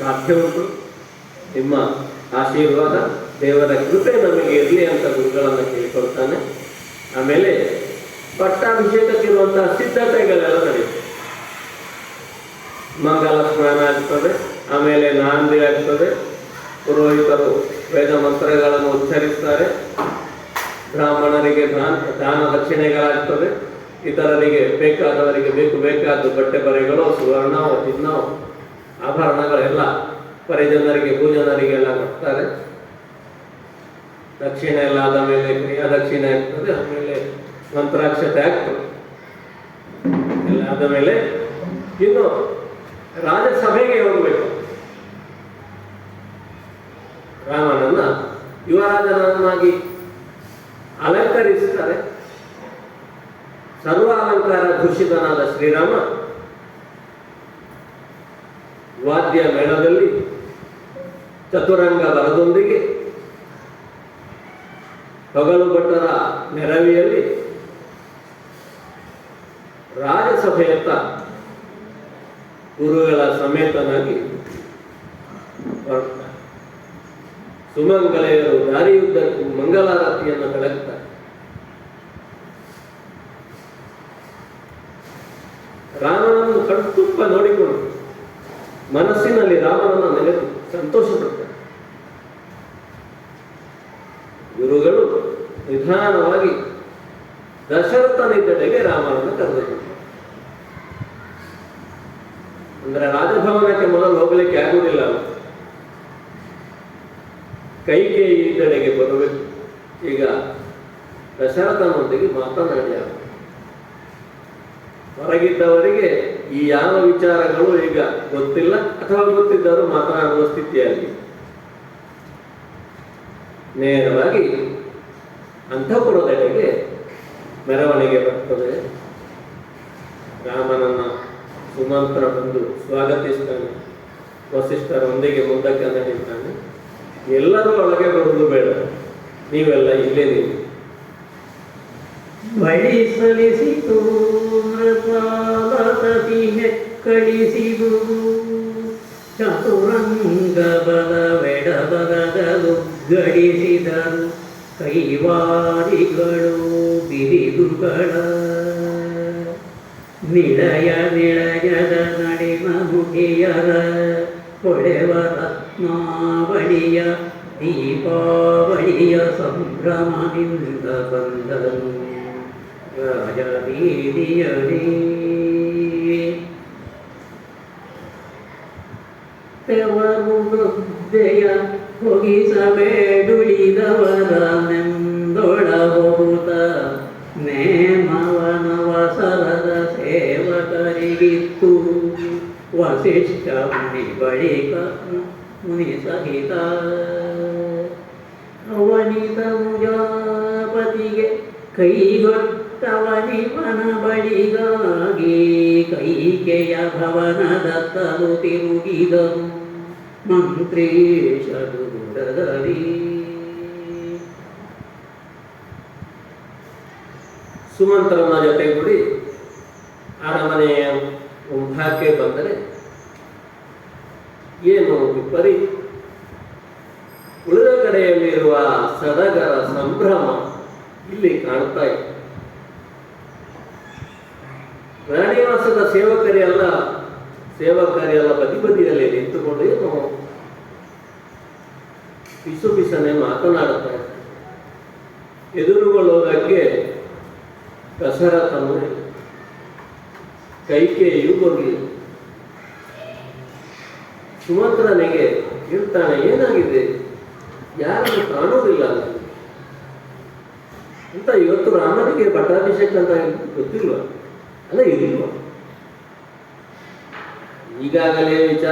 ಸಾಧ್ಯ ಉಂಟು ನಿಮ್ಮ ಆಶೀರ್ವಾದ ದೇವರ ಕೃಪೆ ನಮಗೆ ಇರಲಿ ಅಂತ ಗುರುಗಳನ್ನು ಕೇಳಿಕೊಳ್ತಾನೆ. ಆಮೇಲೆ ಪಟ್ಟಾಭಿಷೇಕಕ್ಕಿರುವಂತಹ ಸಿದ್ಧತೆಗಳೆಲ್ಲ ನಡೆಯುತ್ತೆ ಮಂಗಲ ಸ್ನಾನ ಆಗ್ತದೆ, ಆಮೇಲೆ ನಾಂದಿ ಆಗ್ತದೆ. ಪುರೋಹಿತರು ವೇದ ಮಂತ್ರಗಳನ್ನು ಉಚ್ಚರಿಸ್ತಾರೆ. ಬ್ರಾಹ್ಮಣರಿಗೆ ದಾನ ದಾನ ದಕ್ಷಿಣೆಗಳಾಗ್ತದೆ ಇತರರಿಗೆ ಬೇಕಾದವರಿಗೆ ಬೇಕು ಬೇಕಾದ ಬಟ್ಟೆ ಬರೆಗಳು ಸುವರ್ಣ ಚಿನ್ನವು ಆಭರಣಗಳೆಲ್ಲ ಪರಿಜನರಿಗೆ ಭೂಜನರಿಗೆಲ್ಲ ಕೊಡ್ತಾರೆ. ದಕ್ಷಿಣ ಎಲ್ಲ ಆದ ಮೇಲೆ ಕ್ರಿಯಾ ದಕ್ಷಿಣ ಇರ್ತದೆ ಆಮೇಲೆ ಮಂತ್ರಾಕ್ಷತೆ ಆಗ್ತದೆ. ಎಲ್ಲ ಆದ ಮೇಲೆ ಇನ್ನು ರಾಜಸಭೆಗೆ ಹೋಗಬೇಕು. ರಾಮನನ್ನ ಯುವರಾಜನನ್ನಾಗಿ ಅಲಂಕರಿಸುತ್ತಾರೆ ಸರ್ವ ಅಲಂಕಾರ ಭೂಷಿತನಾದ ಶ್ರೀರಾಮ ವಾದ್ಯ ಮೇಳದಲ್ಲಿ ಚತುರಂಗ ಬರದೊಂದಿಗೆ ತೊಗಲು ಭಟ್ಟರ ನೆರವಿಯಲ್ಲಿ ರಾಜಸಭೆಯತ್ತ ಗುರುಗಳ ಸಮೇತನಾಗಿ ಸುಮಂಗಲೆಯರು ದಾರಿಯುದ್ದಕ್ಕೂ ಮಂಗಲಾರತಿಯನ್ನು ಬೆಳಗ್ತಾರೆ ರಾಮನನ್ನು ಕಣ್ತುಂಬ ನೋಡಿಕೊಂಡು ಮನಸ್ಸಿನಲ್ಲಿ ರಾಮನನ್ನು ನೆನೆದು ಸಂತೋಷಪಡ್ತಾರೆ. ಗುರುಗಳು ನಿಧಾನವಾಗಿ ದಶರಥನಿದ್ದಡೆಗೆ ರಾಮನನ್ನು ಕರೆದುಕೊಂಡರು ಅಂದ್ರೆ ರಾಜಭವನಕ್ಕೆ ಮೊದಲು ಹೋಗಲಿಕ್ಕೆ ಆಗುವುದಿಲ್ಲ. ಕೈಕೇಯಿ ಇದ್ದಡೆಗೆ ಬರಬೇಕು ಈಗ ದಶರಥನೊಂದಿಗೆ ಮಾತನಾಡಿ ಆಗುತ್ತೆ ಹೊರಗಿದ್ದವರಿಗೆ ಈ ಯಾವ ವಿಚಾರಗಳು ಈಗ ಗೊತ್ತಿಲ್ಲ ಅಥವಾ ಗೊತ್ತಿದ್ದರೂ ಮಾತನಾಡುವ ಸ್ಥಿತಿಯಲ್ಲಿ? ನೇರವಾಗಿ ಅಂತಃಪುರದೆಡೆಗೆ ಮೆರವಣಿಗೆ ಬರ್ತದೆ. ರಾಮನನ್ನ ಸುಮಂತ್ರ ಬಂದು ಸ್ವಾಗತಿಸ್ತಾನೆ. ವಸಿಷ್ಠರೊಂದಿಗೆ ಮುಂದಕ್ಕೆ ನಡೀತಾನೆ. ಎಲ್ಲರೂ ಒಳಗೆ ಬರುವುದು ಬೇಡ. ನೀವೆಲ್ಲ ಇಲ್ಲೇ ನೀವು ಬಳಿ ಸಲಿಸಿತು ಮೃತಾಲತತಿ ಕಳಿಸಿದು ಚತುರಂಗ ಬಲವೆಡಬಲದಲು ಗಡಿಸಿದರು ಕೈವಾರಿಗಳು ಬಿರಿದುಗಳ ನಿಳಯ ನಿಳಯದ ನಡಿಮ ಮುಖಿಯರ ಹೊಳೆವ ರತ್ನಾವಳಿಯ ದೀಪಾವಳಿಯ ಸಂಭ್ರಮದಿಂದ ಬಂದನು ರಾಜ ಬೀದಿಯಲಿ ತೆವರು ವೃದ್ಧೆಯ ಹೊಗಿಸಬೇಡುಳಿದವರ ನೆಂದೊಳ ಹೋಗುತ್ತ ನೇಮವನವಸರದ ಸೇವಕರಿಗಿತ್ತು ವಸಿಷ್ಠ ಮುನಿ ಬಳಿಕ ಮುನಿ ಸಹಿತ ಅವನಿತ ಮುಜಾಪತಿಗೆ ಕೈಗೊಟ್ಟವನಿವನ ಬಳಿಗಾಗಿ ಕೈಕೆಯ ಭವನದತ್ತಲು ತಿರುಗಿದನು ಮಂತ್ರೀಶರು ಗುಡದಲ್ಲಿ ಸುಮಂತ್ರನ ಜೊತೆಗೂಡಿ ಅರಮನೆಯ ಮುಂಭಾಗಕ್ಕೆ ಬಂದರೆ ಏನು ವಿಪರಿ ಉಳಿದ ಕಡೆಯಲ್ಲಿರುವ ಸದಗರ ಸಂಭ್ರಮ ಇಲ್ಲಿ ಕಾಣ್ತಾ ಇದೆ. ರಾಣಿವಾಸದ ಸೇವಕರೆಲ್ಲ ಸೇವಕರೆಲ್ಲ ಬದಿ ಬದಿಯಲ್ಲಿ ನಿಂತುಕೊಂಡು ಏನು ಪಿಸು ಪಿಸನೆ ಮಾತನಾಡುತ್ತಾ ಎದುರುಗೊಳ್ಳುವುದಕ್ಕೆ ದಶರಥನು ಕೈಕೇಯಿಯು ಬರಲಿಲ್ಲ ಸುಮಂತ್ರನಿಗೆ ಇರ್ತಾನೆ ಏನಾಗಿದೆ? ಯಾರನ್ನು ಕಾಣೋದಿಲ್ಲ ಅಂತ ಇವತ್ತು ರಾಮನಿಗೆ ಪಟ್ಟಾಭಿಷೇಕ ಅಂತ ಗೊತ್ತಿಲ್ವ? ಅಲ್ಲ ಇರಲಿಲ್ವ ಈಗಾಗಲೇ ವಿಚಾರ